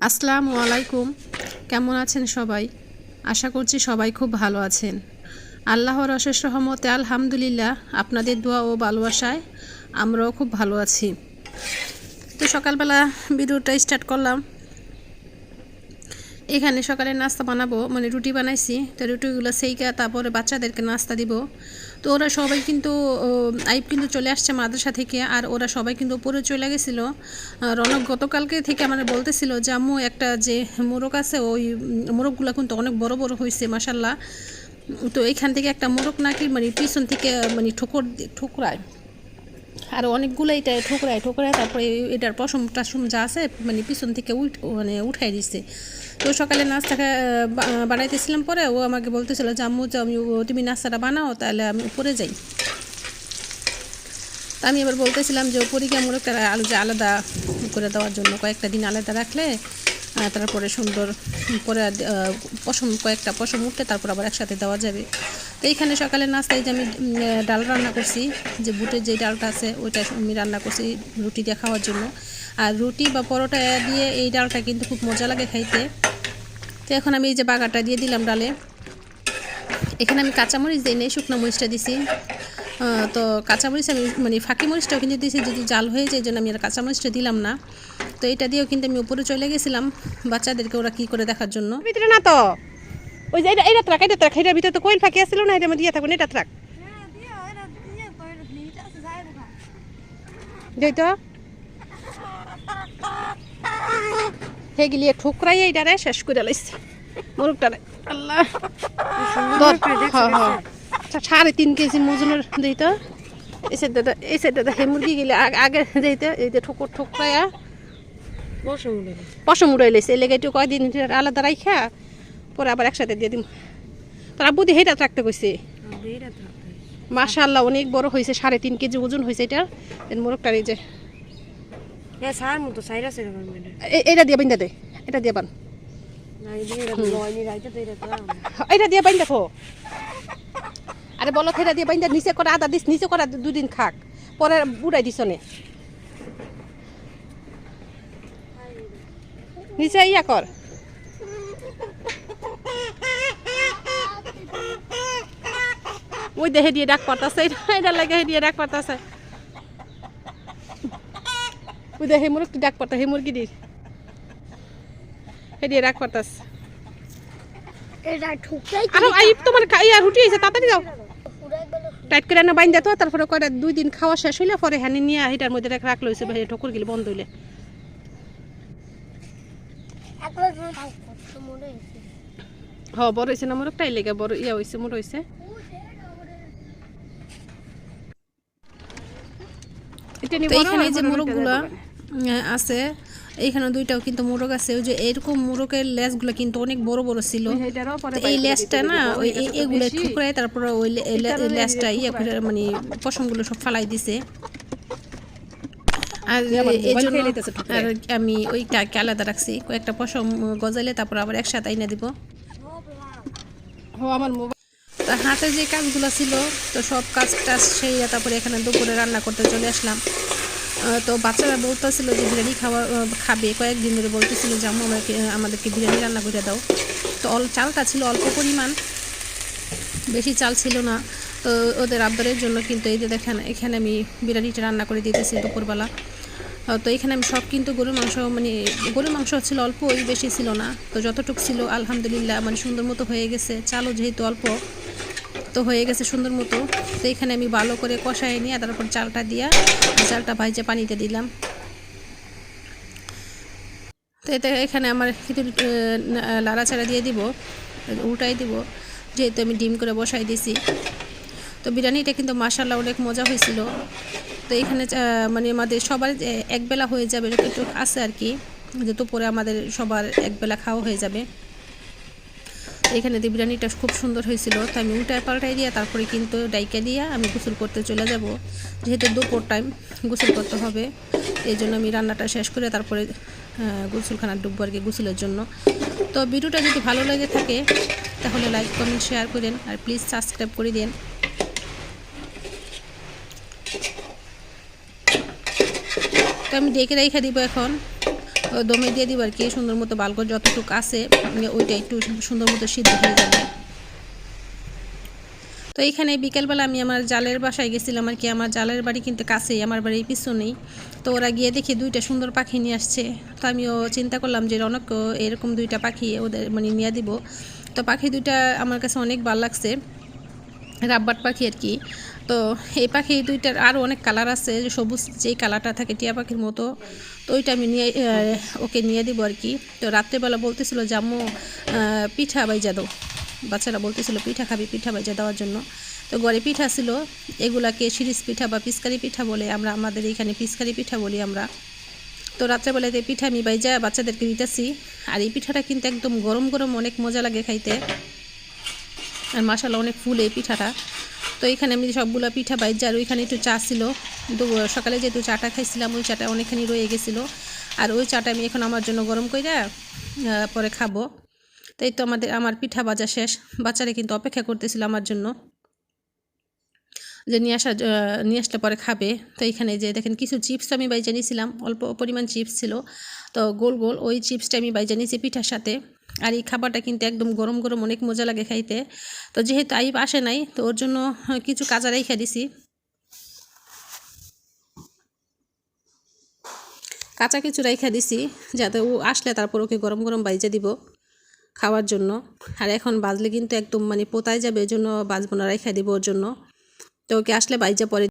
আসসালামু আলাইকুম। কেমন আছেন সবাই? আশা করছি সবাই খুব ভালো আছেন। আল্লাহর অশেষ রহমতে আলহামদুলিল্লাহ আপনাদের দোয়া ও ভালোবাসায় আমরাও খুব ভালো আছি। তো সকালবেলা ভিডিওটা স্টার্ট করলাম। এখানে সকালে নাস্তা বানাবো মানে রুটি বানাইছি। তো রুটিগুলো সেইকা, তারপরে বাচ্চাদেরকে নাস্তা দিব। তো ওরা সবাই কিন্তু আইব কিন্তু চলে আসছে মাদ্রাসা থেকে আর ওরা সবাই কিন্তু উপরে চলে গেছিল। রনক গতকালকে থেকে মানে বলতেছিল যে, আম্মু, একটা যে মোরগ আছে, ওই মোরগগুলো কিন্তু অনেক বড় বড় হয়েছে মাসাল্লাহ তো এইখান থেকে একটা মোরগ নাকি মানে পিছন থেকে মানে ঠোকর ঠোকরায়। আর অনেকগুলো এটা ঠোকরায় ঠোকরায়, তারপরে এটার পশম টাসম যা আছে মানে পিছন থেকে উঠ মানে উঠাই দিচ্ছে তো সকালে নাস্তা খা- বা- বানাইতেছিলাম পরে ও আমাকে বলতেছিল যে আম্মু তুমি নাস্তাটা বানাও, তাহলে আমি উপরে যাই। তা আমি এবার বলতেছিলাম যে উপরে গিয়ে মোরগটা আলু, যে আলাদা করে দেওয়ার জন্য কয়েকটা দিন আলাদা রাখলে তারপরে সুন্দর পরে পশম, কয়েকটা পশম উঠলে তারপর আবার একসাথে দেওয়া যাবে। তো এইখানে সকালে নাস্তায় যে আমি ডাল রান্না করছি, যে বুটের যে ডালটা আছে, ওইটা আমি রান্না করছি রুটি দিয়ে খাওয়ার জন্য। আর রুটি বা পরোটা দিয়ে এই ডালটা কিন্তু খুব মজা লাগে খাইতে। তো এখন আমি এই যে বাগারটা দিয়ে দিলাম ডালে। এখানে আমি কাঁচামরিচ দিই নেই শুকনো মরিচটা দিছি। তো কাঁচামরিচ আমি মানে ফাঁকি মরিচটাও কিন্তু দিয়েছি যদি জাল হয়ে যায় এই জন্য আমি আর কাঁচামরিচটা দিলাম না। তো এটা দিয়েও কিন্তু আমি উপরে চলে গেছিলাম বাচ্চাদেরকে ওরা কী করে দেখার জন্য। ভিতরে না তো ওই যে এটা এটা ট্রাক এটা ট্রাক এটার ভিতরে তো কোয়েল ফাঁকি আসছিল না এটা মধ্যে দিয়ে থাকুন এটা ট্রাক যাই তো হে গিলিয়ে ঠুকরাই এইটারে শেষ করে লাইছে। মুরগটারে আল্লাহ। আচ্ছা, সাড়ে তিন কেজি ওজনের দিই তো এই সাইডটা এই সাইডটা হে মুরগি গেলে আগে যাইতে এই যে ঠোকর ঠোকরাইয়া পশম উড়াই লাইছে। এই লেগে একটু কয়দিন আলাদা রাইখা পরে আবার একসাথে দিয়ে দিম। তোর আব্বু দিয়ে হেটা রাখতে কইছে? মাশাল্লাহ অনেক বড় হয়েছে সাড়ে তিন কেজি ওজন হয়েছে এটা। এর মোরগটার এই যে এ- এটা দিয়ে বাইন্দা দে এটা দিয়ে বান এটা দিয়ে বাইন্দা খো আরে বলো এটা দিয়ে বাইন্দা নিচে করা আদা দিস নিচে করা দুদিন খাক পরে উড়াই দিস নে নিচে ইয়া কর ওই দেহে দিয়ে ডাক পাতাছে এটা লাগে দিয়ে ডাক পাতাছে ওই দেখে ডাক পাতা হে দিয়ে ডাক পাতাস এটা আরও আই তোমার আর হুটি হয়েছে তাড়াতাড়ি যাও টাইট করে না বাইন্দা তো তারপরে কয়টা দুই দিন খাওয়া শেষ হইলে পরে হ্যানি নিয়ে হিটার মধ্যে রাখল হয়েছে ভাই ঠকুর গেলে বন্ধ হইলে। হ বড় হয়েছে না মোরগটাই লেগে বড় ইয়া হয়েছে মোট হয়েছে এটা নিয়ে এখানে যে আছে। এইখানে দুইটাও কিন্তু মোরগ আছে। ওই যে এরকম মোরগের লেজগুলো কিন্তু অনেক বড় বড় ছিল। এই লেজটা না ওই এগুলো বেশি। ঠুকরায় তারপরে ওই লে- লে- এটারও এই লেজটা ইয়ে করে মানে পশমগুলো সব ফালাই দিছে। আর এই জন্য আমি ওইটাকে আলাদা রাখছি। কয়েকটা পশম গজাইলে তারপর আবার একসাথে আইনা দিব। আমার তা হাতে যে কাজগুলো ছিল তো সব কাজ টাজ সেই তারপরে এখানে দুপুরে রান্না করতে চলে আসলাম। তো বাচ্চারা বলতেছিল যে বিরিয়ানি খাওয়া খাবে। কয়েকদিন ধরে বলতেছিল যে, আম্মু, আমাকে, আমাদেরকে বিরিয়ানি রান্না করে দাও। তো অল, চালটা ছিল অল্প পরিমাণ, বেশি চাল ছিল না। তো ওদের আবদারের জন্য কিন্তু এই যে দেখেন, এখানে আমি বিরিয়ানিটা রান্না করে দিতেছি দুপুরবেলা। তো এখানে আমি সব কিন্তু গরুর মাংস মানে গরুর মাংস ছিল অল্প, ওই বেশি ছিল না। তো যতটুকু ছিল, আলহামদুলিল্লাহ মানে সুন্দর মতো হয়ে গেছে। চালও যেহেতু অল্প তো হয়ে গেছে সুন্দর মতো। তো এখানে আমি ভালো করে কষাই নিয়ে তারপর চালটা দিয়া চালটা ভাইজে পানিতে দিলাম। তো এতে এখানে আমার কিছু লাড়াচাড়া দিয়ে দিব, উল্টাই দিব। যেহেতু আমি ডিম করে বসাই দিছি। তো বিরিয়ানিটা কিন্তু মাসাল্লাহ অনেক মজা হয়েছিল। তো এখানে মানে আমাদের সবার একবেলা হয়ে যাবে একটু আছে আর কি। যে দুপুরে আমাদের সবার একবেলা খাওয়া হয়ে যাবে। এখানে দিয়ে বিরিয়ানিটা খুব সুন্দর হয়েছিল তো আমি উল্টায় পাল্টাই দিয়ে তারপরে কিন্তু ডাইকা দিয়ে আমি গোসল করতে চলে যাব। যেহেতু দুপুর টাইম গোসল করতে হবে এই জন্য আমি রান্নাটা শেষ করে তারপরে আহ, গোসলখানা ডুববো আর কি গোসলের জন্য। তো ভিডিওটা যদি ভালো লেগে থাকে তাহলে লাইক কমেন্ট শেয়ার করে করেন আর প্লিজ সাবস্ক্রাইব করে দিন। তো আমি ডেকে রেখে দিব এখন। দমে দিয়ে দিব আর কি, সুন্দর মতো বালকো যতটুকু আছে ওইটা একটু সুন্দর মতো সিদ্ধ হয়ে যাবে। তো এইখানে বিকেলবেলা আমি আমার জালের বাসায় গেছিলাম আর কি, আমার জালের বাড়ি কিন্তু কাছেই, আমার বাড়ির পিছনেই। তো ওরা গিয়ে দেখি দুইটা সুন্দর পাখি নিয়ে আসছে। তো আমিও চিন্তা করলাম যে রনকও এরকম দুইটা পাখি ওদের মানে নিয়ে দিব। তো পাখি দুইটা আমার কাছে অনেক ভালো লাগছে। রাব্বাট পাখি আর কি। তো এই পাখি দুইটার আরও অনেক কালার আছে, যে সবুজ যেই কালারটা থাকে টিয়া পাখির মতো, তো ওইটা আমি নিয়ে ওকে নিয়ে দিব আর কি। তো রাত্রেবেলা বলতেছিল আম্মু পিঠা বাইজা দাও। বাচ্চারা বলতেছিল, পিঠা খাবি, পিঠা বাইজা দেওয়ার জন্য। তো গড়ে পিঠা ছিল, এগুলাকে শিরিষ পিঠা বা পিচকারি পিঠা বলে আমরা, আমাদের এইখানে পিচকারি পিঠা বলি আমরা। তো রাত্রেবেলাতে পিঠা আমি বাইজা বাচ্চাদেরকে দিতেছি, আর এই পিঠাটা কিন্তু একদম গরম গরম অনেক মজা লাগে খাইতে। আর মাসালা অনেক ফুল এই পিঠাটা। তো এখানে আমি সবগুলো পিঠা বাইর আর ওইখানে একটু চা ছিল। সকালে যেহেতু চাটা খাইছিলাম, ওই চাটা অনেকখানি রয়ে গেছিল। আর ওই চাটা আমি এখন আমার জন্য গরম করে পরে খাব। তো এই তো আমাদের, আমার পিঠা ভাজা শেষ। বাচ্চারা কিন্তু অপেক্ষা করতেছিল আমার জন্য যে নিয়ে আসা নিয়ে আসলে পরে খাবে। তো এখানে যে দেখেন কিছু চিপস আমি বাইজা নিয়েছিলাম অল্প পরিমাণ চিপস ছিল। তো গোল গোল ওই চিপসটা আমি বাইজা নিয়েছি পিঠার সাথে। আর এই খাবারটা কিন্তু একদম গরম গরম অনেক মজা লাগে খাইতে। তো যেহেতু আইব আসে নাই, তো ওর জন্য কিছু কাঁচা রেখে দিছি। কাঁচা কিছু রেখে দিছি, যাতে ও আসলে তারপর ওকে গরম গরম বাইজে দিব খাওয়ার জন্য। আর এখন বাজলে কিন্তু একদম মানে পোতায় যাবে ওই জন্য বাজবো না রেখে দিব ওর জন্য। তো ওকে আসলে বাইজা পরে